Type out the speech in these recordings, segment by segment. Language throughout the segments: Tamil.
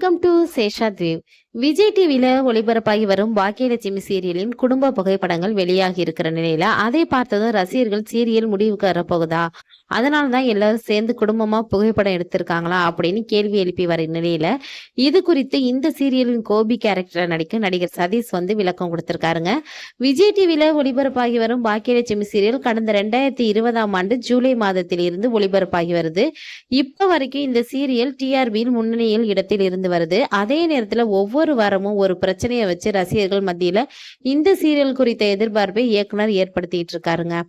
வெல்கம் டு சேஷாத்வீவ் விஜய் டிவியில ஒளிபரப்பாகி வரும் பாக்கியலட்சுமி சீரியலின் குடும்ப புகைப்படங்கள் வெளியாகி இருக்கிற நிலையில அதை பார்த்ததும் ரசிகர்கள் சீரியல் முடிவுக்கு வரப்போகுதா? அதனாலதான் எல்லாரும் சேர்ந்து குடும்பமா புகைப்படம் எடுத்திருக்காங்களா அப்படின்னு கேள்வி எழுப்பி வர நிலையில இது குறித்து இந்த சீரியலின் கோபி கேரக்டர் நடிக்க நடிகர் சதீஷ் வந்து விளக்கம் கொடுத்திருக்காருங்க. விஜய் டிவியில ஒளிபரப்பாகி வரும் பாக்கியலட்சுமி சீரியல் கடந்த ரெண்டாயிரத்தி இருபதாம் ஆண்டு ஜூலை மாதத்தில் இருந்து ஒளிபரப்பாகி வருது. இப்ப வரைக்கும் இந்த சீரியல் டிஆர்பியில் முன்னணியில் இடத்தில் இருந்து வருது. அதே நேரத்துல ஒவ்வொரு வாரமும் ஒரு பிரச்சனையை வச்சு ரசிகர்கள் மத்தியில இந்த சீரியல் குறித்த எதிர்பார்ப்பை இயக்குனர் ஏற்படுத்திட்டு இருக்காருங்க.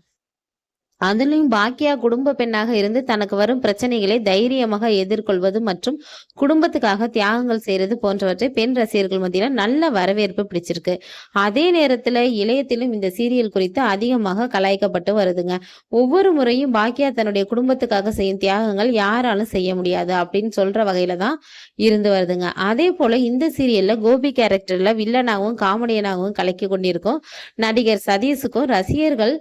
அதுலேயும் பாக்கியா குடும்ப பெண்ணாக இருந்து தனக்கு வரும் பிரச்சனைகளை தைரியமாக எதிர்கொள்வது மற்றும் குடும்பத்துக்காக தியாகங்கள் செய்யறது போன்றவற்றை பெண் ரசிகர்கள் மத்தியில நல்ல வரவேற்பு பிடிச்சிருக்கு. அதே நேரத்துல இளையத்திலும் இந்த சீரியல் குறித்து அதிகமாக கலாய்க்கப்பட்டு வருதுங்க. ஒவ்வொரு முறையும் பாக்கியா தன்னுடைய குடும்பத்துக்காக செய்யும் தியாகங்கள் யாராலும் செய்ய முடியாது அப்படின்னு சொல்ற வகையில தான் இருந்து வருதுங்க. அதே போல இந்த சீரியல்ல கோபி கேரக்டர்ல வில்லனாகவும் காமெடியனாகவும் கலக்கி கொண்டிருக்கும் நடிகர் சதீஷுக்கும் ரசிகர்கள்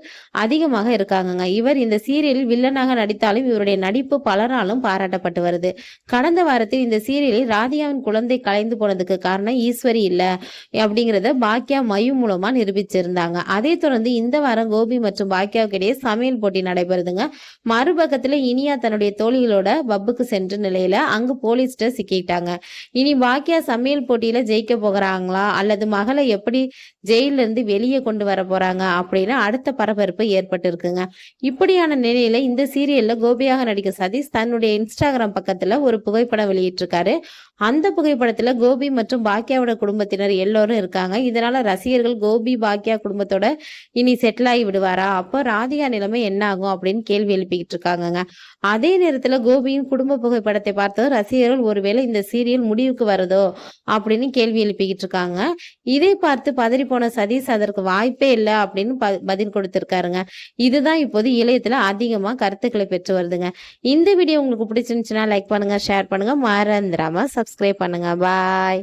அதிகமாக இருக்காங்கங்க. இவர் இந்த சீரியலில் வில்லனாக நடித்தாலும் இவருடைய நடிப்பு பலராலும் பாராட்டப்பட்டு வருது. கடந்த வாரத்தில் இந்த சீரியலில் ராதிகாவின் குழந்தை கலைந்து போனதுக்கு காரணம் ஈஸ்வரி இல்ல அப்படிங்கிறத பாக்கியா மயு மூலமா நிரூபிச்சிருந்தாங்க. அதை தொடர்ந்து இந்த வாரம் கோபி மற்றும் பாக்கியாவுக்கு இடையே சமையல் போட்டி நடைபெறுதுங்க. மறுபக்கத்துல இனியா தன்னுடைய தோழிகளோட பப்புக்கு சென்ற நிலையில அங்கு போலீஸ்ட சிக்கிட்டாங்க. இனி பாக்கியா சமையல் போட்டியில ஜெயிக்க போகிறாங்களா? அல்லது மகளை எப்படி ஜெயில இருந்து வெளியே கொண்டு வர போறாங்க? அப்படின்னு அடுத்த பரபரப்பு ஏற்பட்டு இருக்குங்க இப்படியான நிலையில இந்த சீரியல்ல கோபியாக நடிக்க சதீஷ் தன்னுடைய இன்ஸ்டாகிராம் பக்கத்துல ஒரு புகைப்படம் வெளியிட்டிருக்காரு. அந்த புகைப்படத்துல கோபி மற்றும் பாக்கியாவோட குடும்பத்தினர் எல்லோரும் இருக்காங்க. இதனால ரசிகர்கள் கோபி பாக்கியா குடும்பத்தோட இனி செட்டில் ஆகி விடுவாரா? அப்போ ராதிகா நிலைமை என்ன ஆகும் அப்படின்னு கேள்வி எழுப்பிக்கிட்டு இருக்காங்கங்க. அதே நேரத்துல கோபியின் குடும்ப புகைப்படத்தை பார்த்ததும் ரசிகர்கள் ஒருவேளை இந்த சீரியல் முடிவுக்கு வருதோ அப்படின்னு கேள்வி எழுப்பிக்கிட்டு இருக்காங்க. இதை பார்த்து பதறி போன சதீஷ் அதற்கு வாய்ப்பே இல்லை அப்படின்னு ப- பதில் கொடுத்திருக்காருங்க. இதுதான் இப்போது இளையத்தில் அதிகமாக கருத்துக்களை பெற்று வருதுங்க. இந்த வீடியோ உங்களுக்கு பிடிச்சிருந்துச்சுன்னா லைக் பண்ணுங்க ஷேர் பண்ணுங்க. மறந்துடாமல் சப்ஸ்கிரைப் பண்ணுங்க. பாய்